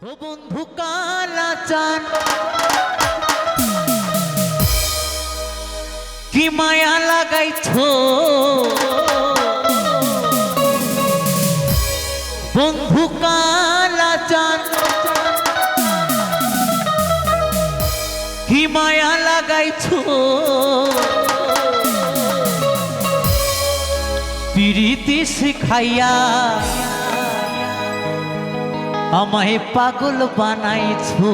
ও বন্ধু কালা চান কি মায়া লাগাইছো? বন্ধু কালা চান কি মায়া লাগাইছো? পিরিতি শিখাইয়া আমায় পাগল বানাইছো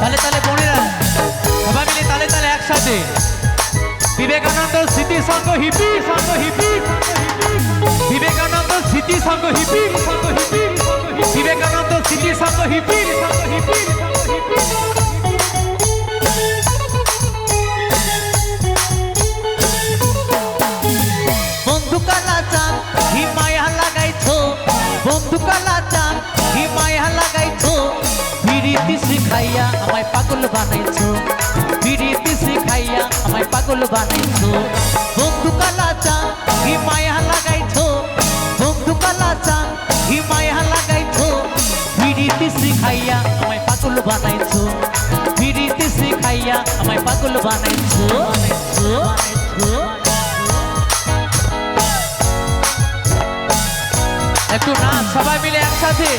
তালে তালে বোনেরা, সবাই মিলে তালে তালে একসাথে। Vivekananda Smriti Sangha hip Sangha hip, Vivekananda Smriti Sangha hip Sangha hip, Vivekananda Smriti Sangha hip সংঘ হিপি বন্ধু বন্ধু কালা হি মায়া লাগাইছো? বিরিতি শিখাইয়া আমায় পাগল বানাইছো। বিরিতি শিখাইয়া আমায় পাগল বানাইছো। বন্ধু কালা চান হি মায়া লাগাইছো? বন্ধু কালা চান হি মায়া লাগাইছো? বিরিতি শিখাইয়া আমায় পাগল বানাইছো। বিরিতি শিখাইয়া আমায় পাগল বানাইছো। বানাইছো বানাইছো। সবাই মিলে একসাথে।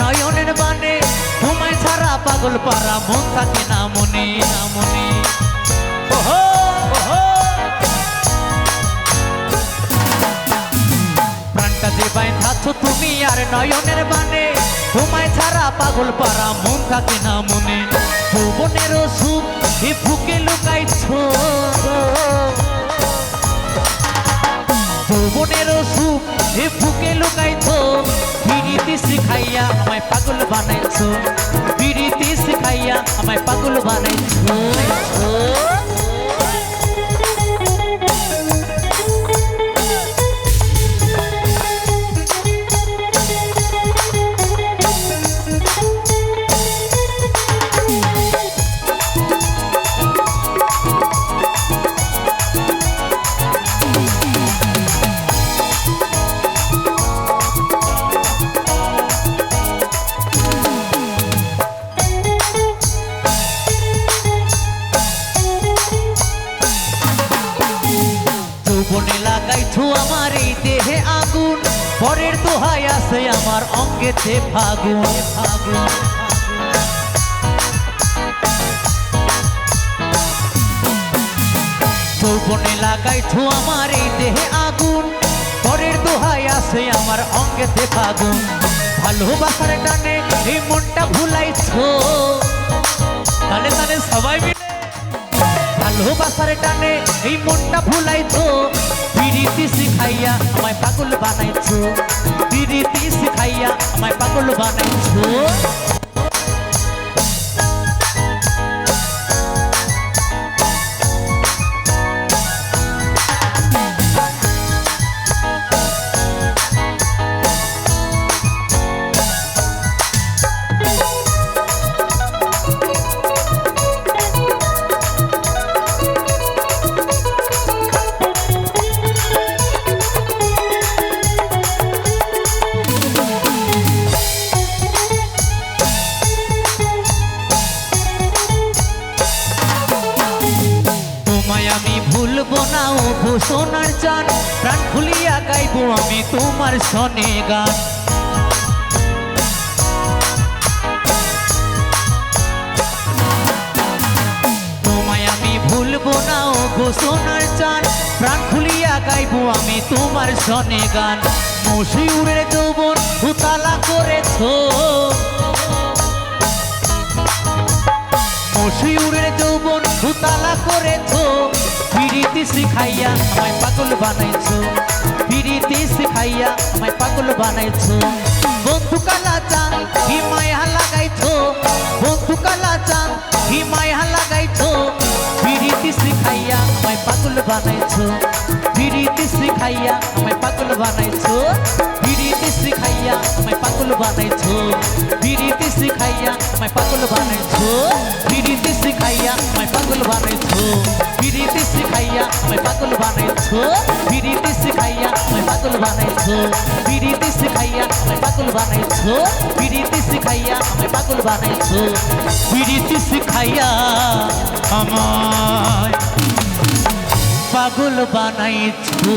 নয়নের বানে তোমায় ছাড়া পাগল পারা মন থাকে না মনে মনে। প্রাণটা যে বাইন্ধাছো তুমি আর নয়নের বানে তোমায় ছাড়া পাগল পারা মন থাকে না মনে। ভুবনেরও সুখ এ ফুকে লুকাইছো। যৌবনেরও সুখ এ বুকে লুকাইছো। পাগল বানাইছো লাগাইছো আমার এই দেহে আগুন, পরের দোহাই আছে আমার অঙ্গেতে ফাগুন। ফাগুন যৌবনে লাগাইছো আমার এই দেহে আগুন, পরের আছে আমার অঙ্গেতে ফাগুন। ভালোবাসার টানে এই মনটা ভুলাইছো। তাহলে তাহলে সবাই মিলে ভালোবাসার টানে এই মনটা ভুলাইছো পিরিতি শিখাইয়া আমায় পাগল বানাইছো। পিরিতি শিখাইয়া আমায় পাগল বানাইছো। ভুলবো না ও ঘোষণার চান। প্রাণ খুলিয়া গাইবো আমি তোমার সনে গান। ভুলবো না ও ঘোষণার চান। প্রাণ খুলিয়া গাইবো আমি তোমার সনে গান। যৌবন উতালা করেছ। মশিউরের যৌবন উতালা করেছ। শিখাইয়া আমায় পাগল বানাইছো। পিরিতি বানাইছো। বন্ধু কালা চান কি মায়া লাগাইছো বন্ধু কালা চান কি মায়া লাগাইছো বিড়িতি শিখাইয়া আমায় পাগল বানাইছো। বিড়িতি শিখাইয়া আমায় পাগল বানাইছো। বিড়িতি শিখাইয়া আমায় পাগল বানাইছো। বিড়িতি শিখাইয়া আমায় পাগল বানাইছো। শিখাইয়া আমায় পাগল বানাইছো। বিড়িতি শিখাইয়া আমায় পাগল বানাইছো। বিড়িতি শিখাইয়া আমায় পাগল বানাইছো। বিড়িতি শিখাইয়া আমায় পাগল বানাইছো। বিড়িতি শিখাইয়া আমায় পাগল বানাইছো। বিড়িতি শিখাইয়া আমায় পাগল বানাইছো।